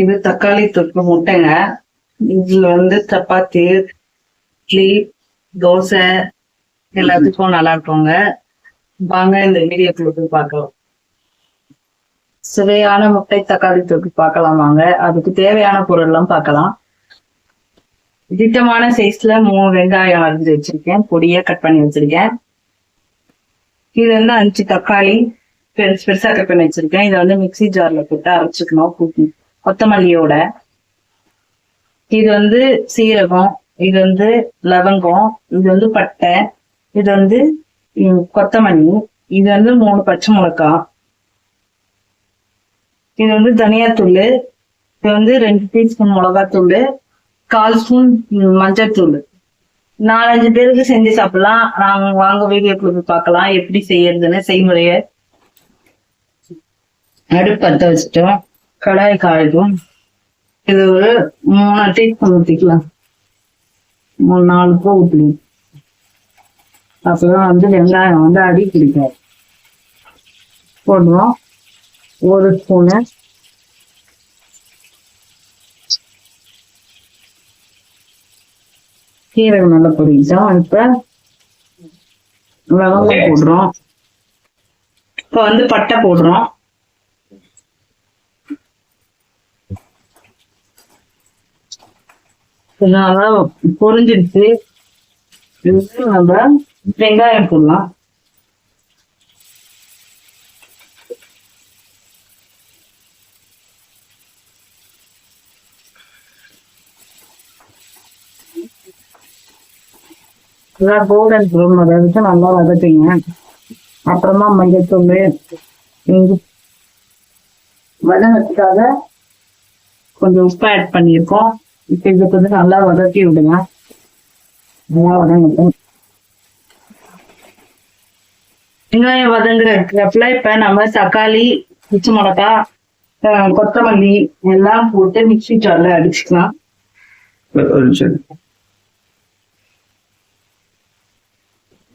இது தக்காளி தொக்கு முட்டைங்க. இதுல வந்து சப்பாத்தி இட்லி தோசை எல்லாத்துக்கும் நல்லா இருக்குங்க. வாங்க இந்த வீடியோக்குள்ள போய் பார்க்கலாம். சுவையான முட்டை தக்காளி தொக்கு பார்க்கலாம் வாங்க. அதுக்கு தேவையான பொருள்லாம் பார்க்கலாம். திட்டமான சைஸ்ல மூணு வெங்காயம் அரிஞ்சு வச்சிருக்கேன். பொடியா கட் பண்ணி வச்சிருக்கேன். இது வந்து அஞ்சு தக்காளி பெருசு பெருசா கட் பண்ணி வச்சிருக்கேன். இதை வந்து மிக்ஸி ஜார்ல போட்டு அரைச்சிக்கணும் கூட்டி கொத்தமல்லியோட. இது வந்து சீரகம் இது வந்து லவங்கம் இது வந்து பட்டை இது வந்து கொத்தமல்லி இது வந்து மூணு பச்சை மிளகாய் இது வந்து தனியாத்தூள் இது வந்து ரெண்டு டீஸ்பூன் மிளகாத்தூள் கால் ஸ்பூன் மஞ்சத்தூள். நாலஞ்சு பேருக்கு செஞ்சு சாப்பிடலாம். நாங்க வாங்க வீடியோக்குள்ள போய் பார்க்கலாம். எப்படி செய்யறதுன்னு செய்முறையை அடுப்பு பற்ற வச்சுட்டோம். கடாய் காய்க்கும். இது ஒரு மூணு டீஸ்பூன் ஊற்றிக்கலாம் மூணு நாலு பூ ஊற்றலாம் அப்பதான் வந்து வெங்காயம் வந்து அடி பிடிக்காது. போடுவோம் ஒரு ஸ்பூனு. சீரகம் நல்லா பொரிக்கிட்டோம் இப்ப லவங்கம் போடுறோம் இப்ப வந்து பட்டை போடுறோம் நல்லா பொரிஞ்சிருச்சு. நம்ம வெங்காயம் போடலாம். நல்லா கோல்டன் ப்ரௌன் வதக்கிட்டு நல்லா வதக்குங்க. அப்புறமா மஞ்சத்தூள் இஞ்சி. வதங்கிறதுக்காக கொஞ்சம் உப்பு ஆட் பண்ணியிருக்கோம். இப்போ இதை கொஞ்சம் நல்லா வதக்கி விடுங்க நல்லா வதங்கட்டும் வெங்காயம் வதங்குற இப்ப நம்ம தக்காளி பச்சை மிளகா கொத்தமல்லி எல்லாம் போட்டு மிக்சி ஜார்ல அடிச்சுக்கலாம்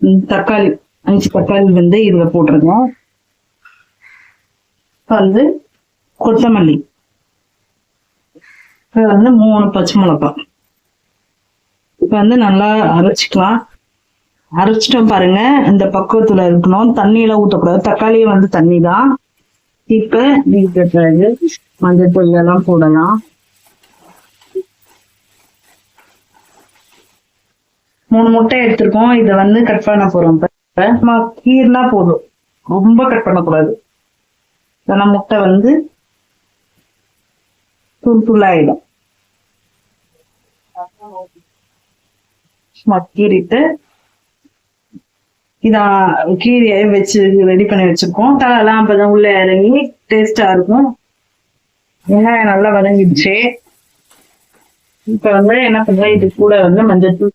ம், தக்காளி அஞ்சு தக்காளி வந்து இதுல போட்டிருக்கோம் வந்து கொத்தமல்லி. இது வந்து மூணு பச்சை மிளகா. இப்போ வந்து நல்லா அரைச்சிக்கலாம். அரைச்சிட்டோம் பாருங்க. இந்த பக்குவத்துல இருக்கணும். தண்ணியில ஊற்றக்கூடாது தக்காளியும் வந்து தண்ணி தான் இப்போ இதுக்கு பிறகு மஞ்சள் பொடி எல்லாம் போடலாம். மூணு முட்டை எடுத்திருக்கோம். இதை வந்து கட் பண்ண போறோம். இப்போ கீர்னா போதும். ரொம்ப கட் பண்ணக்கூடாது. ஏன்னா முட்டை வந்து துள் துள்ளாயிடும். சும்மா கீறிட்டு இதான் கீரையை வச்சு ரெடி பண்ணி வச்சிருக்கோம். தலைலாம் அப்பதான் உள்ள இறங்கி டேஸ்டா இருக்கும். வெங்காயம் நல்லா வதங்கிடுச்சு. இப்ப வந்து என்ன பண்றேன் இது கூட வந்து மஞ்சள் தூள்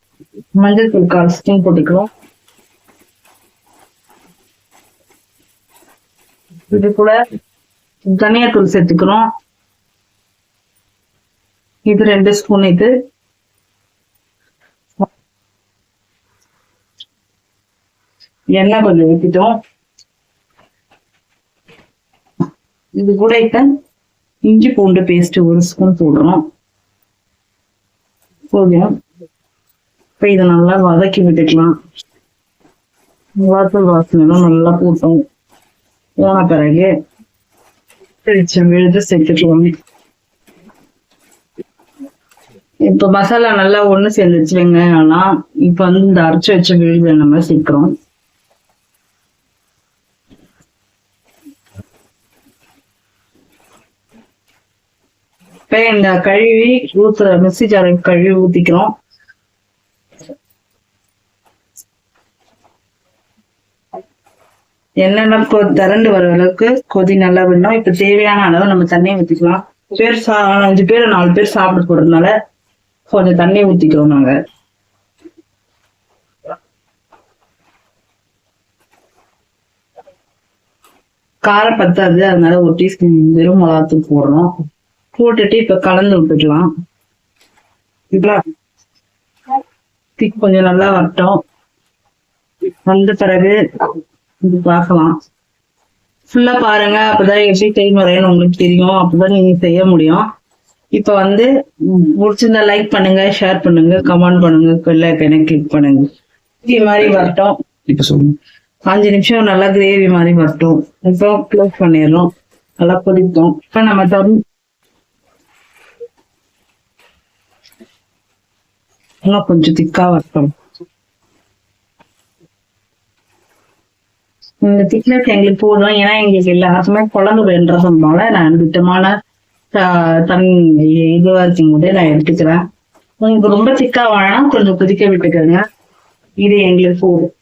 மஞ்சள் தூள் கால் ஸ்டீம் போட்டுக்கிறோம். இது கூட தனியாத்தூள் சேர்த்துக்கிறோம். இது ரெண்டு ஸ்பூன் இது. எண்ணெய் கொஞ்சம் ஊற்றிட்டோம் இது கூட இப்போ இஞ்சி பூண்டு பேஸ்ட் ஒரு ஸ்பூன் போடுறோம். போதும் இப்போ இதை நல்லா வதக்கி விட்டுக்கலாம். வாசல் வாசனை எல்லாம் நல்லா போட்டோம். போன பிறகு வெளிச்சம் விழுது சேர்த்துக்குவோம் இப்போ மசாலா நல்லா ஒண்ணு சேர்ந்துச்சு வெங்காயம்லாம் இப்போ வந்து இந்த அரைச்சி வச்ச விழுது நம்ம சேர்க்குறோம். இந்த கழுவி ஊத்துற மிக்ஸி ஜாரை கழுவி ஊத்திக்கிறோம். என்னென்ன கொ திரண்டு வர அளவுக்கு கொதி நல்லா விடணும் இப்ப தேவையான அளவு நம்ம தண்ணியை ஊத்திக்கலாம். பேர் சா அஞ்சு பேர் நாலு பேர் சாப்பிட போடுறதுனால கொஞ்சம் தண்ணி ஊத்திக்கிறோம் நாங்க. காரம் பத்தாது. அதனால ஒரு டீஸ்பூன் வெறும் மிளகாத்தூள் போடுறோம் போட்டுட்டு இப்ப கலந்து விட்டுக்கலாம். கொஞ்சம் நல்லா வரட்டும். வந்த பிறகு இது பார்க்கலாம். ஃபுல்லா பாருங்க. அப்பதான் எப்படி செய்முறைன்னு உங்களுக்கு தெரியும். அப்பதான் நீங்க செய்ய முடியும். இப்ப வந்து ம், பிடிச்சிருந்தா லைக் பண்ணுங்க ஷேர் பண்ணுங்க கமெண்ட் பண்ணுங்க பெல் ஐக்கனை கிளிக் பண்ணுங்க. இது மாதிரி வரட்டும். இப்ப சொல்லுங்க. அஞ்சு நிமிஷம் நல்லா கிரேவி மாதிரி வரட்டும். இப்போ க்ளோஸ் பண்ணிடுறோம். நல்லா கொதிக்கும் இப்ப நம்ம தம் இன்னும் கொஞ்சம் திக்கா வரட்டும். இந்த திக்னஸ் எங்களுக்கு போதும். ஏன்னா எங்களுக்கு எல்லாருக்குமே குழந்தை வேண்டதுனால நான் திட்டமான த- தண்ணி இதுவா இருக்கும் போதே நான் எடுத்துக்கிறேன். உங்களுக்கு ரொம்ப திக்கா வேணாம். கொஞ்சம் கொதிக்க விட்டுக்கோங்க. இது எங்களுக்கு போதும்.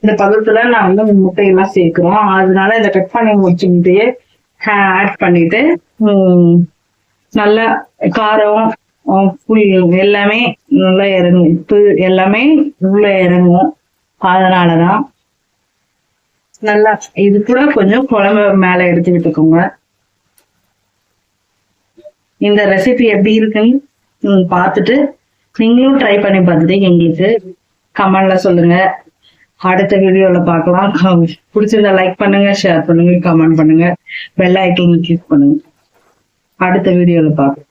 இந்த பதத்துல நான் வந்து முட்டையெல்லாம் சேர்க்கிறோம். அதனால இந்த கட் பண்ணி முடிச்சுக்கிட்டே ஆட் பண்ணிட்டு உம், நல்லா காரம் எல்லாமே நல்லா இறங்கும். இப்போ எல்லாமே உள்ள இறங்கும். அதனாலதான் நல்லா இது கூட கொஞ்சம் குழம்பு மேல எடுத்து விட்டுக்கோங்க இந்த ரெசிபி எப்படி இருக்குன்னு பார்த்துட்டு நீங்களும் ட்ரை பண்ணி பார்த்துட்டு எங்களுக்கு கமெண்ட்ல சொல்லுங்க. அடுத்த வீடியோல பார்க்கலாம். பிடிச்சிருந்தா லைக் பண்ணுங்க ஷேர் பண்ணுங்க கமெண்ட் பண்ணுங்க. பெல் ஐக்கன் கிளிக் பண்ணுங்க. அடுத்த வீடியோல பார்க்கலாம்.